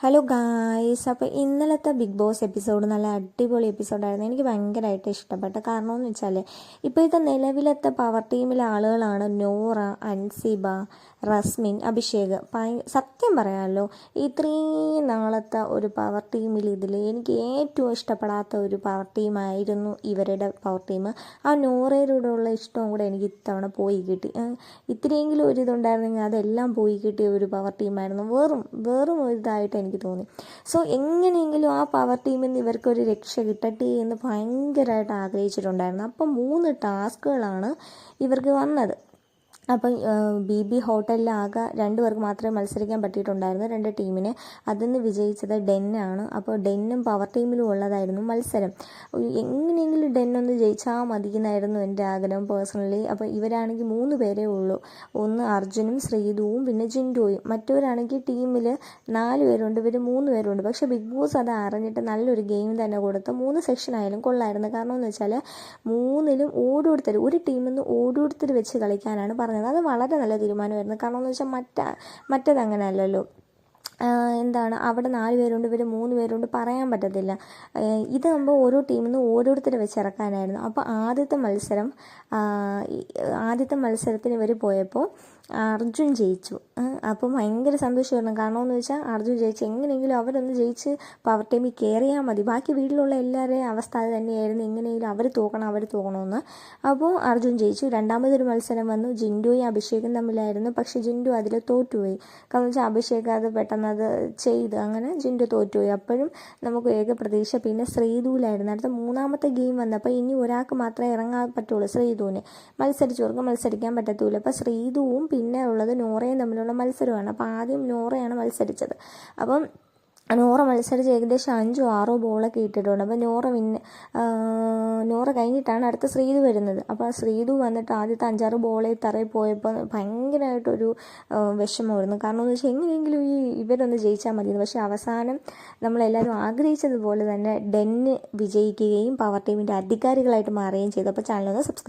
Hello guys അപ്പോൾ ഇന്നലത്തെ big boss episode നല്ല അടിപൊളി എപ്പിസോഡായിരുന്നു എനിക്ക് ഭയങ്കരമായിട്ട് ഇഷ്ടപ്പെട്ട കാരണം എന്ന് വെച്ചാൽ ഇപ്പോഴത്തെ നിലവിലത്തെ പവർ ടീമിലെ ആളുകളാണ് നോറ അൻസിബ റസ്മിൻ അഭിഷേക്. സത്യം പറയാമല്ലോ ഇത്രയും നാളത്തെ ഒരു പവർ ടീമിൽ ഇതിൽ എനിക്ക് ഏറ്റവും ഇഷ്ടപ്പെടാത്ത ഒരു പവർ ടീമായിരുന്നു ഇവരുടെ പവർ ടീം ആ നോറയിലൂടെയുള്ള ഇഷ്ടവും കൂടെ എനിക്ക് ഇത്തവണ പോയി കിട്ടി. ഇത്രയെങ്കിലും ഒരു ഇതുണ്ടായിരുന്നെങ്കിൽ അതെല്ലാം പോയി കിട്ടിയ ഒരു പവർ ടീമായിരുന്നു വെറും വെറും ഒരു ഇതായിട്ട് എനിക്ക് തോന്നി. സോ എങ്ങനെയെങ്കിലും ആ പവർ ടീമിൽ നിന്ന് ഇവർക്കൊരു രക്ഷ കിട്ടട്ടെ എന്ന് ഭയങ്കരമായിട്ട് ആഗ്രഹിച്ചിട്ടുണ്ടായിരുന്നു. അപ്പം മൂന്ന് ടാസ്കുകളാണ് ഇവർക്ക് വന്നത്. അപ്പം ബി ബി ഹോട്ടലിലാകെ രണ്ട് പേർക്ക് മാത്രമേ മത്സരിക്കാൻ പറ്റിയിട്ടുണ്ടായിരുന്നു രണ്ട് ടീമിനെ അതിൽ നിന്ന് വിജയിച്ചത് ഡെന്നാണ്. അപ്പോൾ ഡെന്നും പവർ ടീമിലും ഉള്ളതായിരുന്നു മത്സരം. എങ്ങനെയെങ്കിലും ഡെന്നൊന്ന് ജയിച്ചാൽ മതി എന്നായിരുന്നു എന്റെ ആഗ്രഹം പേഴ്സണലി. അപ്പോൾ ഇവരാണെങ്കിൽ മൂന്ന് പേരേ ഉള്ളൂ. ഒന്ന് അർജുനും ശ്രീതുവും പിന്നെ ജിൻഡോയും. മറ്റവരാണെങ്കിൽ ടീമിൽ നാല് പേരുണ്ട് ഇവർ മൂന്ന് പേരുണ്ട്. പക്ഷേ ബിഗ് ബോസ് അത് അറിഞ്ഞിട്ട് നല്ലൊരു ഗെയിം തന്നെ കൊടുത്ത് മൂന്ന് സെക്ഷൻ ആയാലും കൊള്ളായിരുന്നു. കാരണം എന്ന് വെച്ചാൽ മൂന്നിലും ഓരോരുത്തർ ഒരു ടീമിൽ നിന്ന് ഓരോരുത്തർ വെച്ച് കളിക്കാനാണ് പറഞ്ഞത്. അത് വളരെ നല്ല തീരുമാനമായിരുന്നു. കാരണം എന്ന് വെച്ചാൽ മറ്റ മറ്റേത് അങ്ങനെ അല്ലല്ലോ ആഹ് എന്താണ് അവിടെ നാല് പേരുണ്ട് ഇവർ മൂന്ന് പേരുണ്ട് പറയാൻ പറ്റത്തില്ല. ഇത് ഇതാകുമ്പോൾ ഓരോ ടീമിൽ നിന്ന് ഓരോരുത്തരെ വെച്ച് ഇറക്കാനായിരുന്നു. അപ്പോൾ ആദ്യത്തെ മത്സരം ആദ്യത്തെ മത്സരത്തിന് ഇവർ പോയപ്പോൾ അർജുൻ ജയിച്ചു. അപ്പം ഭയങ്കര സന്തോഷമായിരുന്നു. കാരണം എന്ന് വെച്ചാൽ അർജുൻ ജയിച്ചു എങ്ങനെയെങ്കിലും അവരൊന്ന് ജയിച്ച് പവർ ടീമിൽ കയറിയാൽ മതി. ബാക്കി വീട്ടിലുള്ള എല്ലാവരുടെയും അവസ്ഥ അത് തന്നെയായിരുന്നു. എങ്ങനെയെങ്കിലും അവർ തോക്കണം അവർ തോക്കണമെന്ന് അപ്പോൾ അർജുൻ ജയിച്ചു. രണ്ടാമതൊരു മത്സരം വന്നു. ജിൻഡോയും അഭിഷേകും തമ്മിലായിരുന്നു. പക്ഷേ ജിൻഡു അതിൽ തോറ്റുപോയി. കാരണം വെച്ചാൽ അഭിഷേക് അത് പെട്ടെന്ന് അത് ചെയ്ത്. അങ്ങനെ ജിൻഡു തോറ്റുപോയി. അപ്പോഴും നമുക്ക് ഏക പ്രതീക്ഷ പിന്നെ ശ്രീധുവിലായിരുന്നു. അടുത്ത മൂന്നാമത്തെ ഗെയിം വന്നപ്പോൾ ഇനി ഒരാൾക്ക് മാത്രമേ ഇറങ്ങാൻ പറ്റുള്ളൂ ശ്രീധുവിന്. മത്സരിച്ചവർക്ക് മത്സരിക്കാൻ പറ്റത്തില്ല. അപ്പോൾ ശ്രീധുവും പിന്നെ ഉള്ളത് നോറയും തമ്മിലുള്ള മത്സരമാണ്. അപ്പോൾ ആദ്യം നോറയാണ് മത്സരിച്ചത്. അപ്പം നോറ മത്സരിച്ച് ഏകദേശം അഞ്ചോ ആറോ ബോളൊക്കെ ഇട്ടിട്ടുണ്ട്. അപ്പോൾ നോറ പിന്നെ നോറ കഴിഞ്ഞിട്ടാണ് അടുത്ത ശ്രീതു വരുന്നത്. അപ്പോൾ ആ ശ്രീതു വന്നിട്ട് ആദ്യത്തെ അഞ്ചാറ് ബോളെ തറയിൽ പോയപ്പോൾ ഭയങ്കരമായിട്ടൊരു വിഷമമായിരുന്നു. കാരണം എന്ന് വെച്ചാൽ എങ്ങനെയെങ്കിലും ഈ ഇവരൊന്ന് ജയിച്ചാൽ മതി പക്ഷേ അവസാനം നമ്മളെല്ലാവരും ആഗ്രഹിച്ചതുപോലെ തന്നെ ഡെന്ന് വിജയിക്കുകയും പവർ ടീമിന്റെ അധികാരികളായിട്ട് മാറുകയും ചെയ്തു. അപ്പോൾ ചാനലൊന്ന് സബ്സ്ക്രൈബ്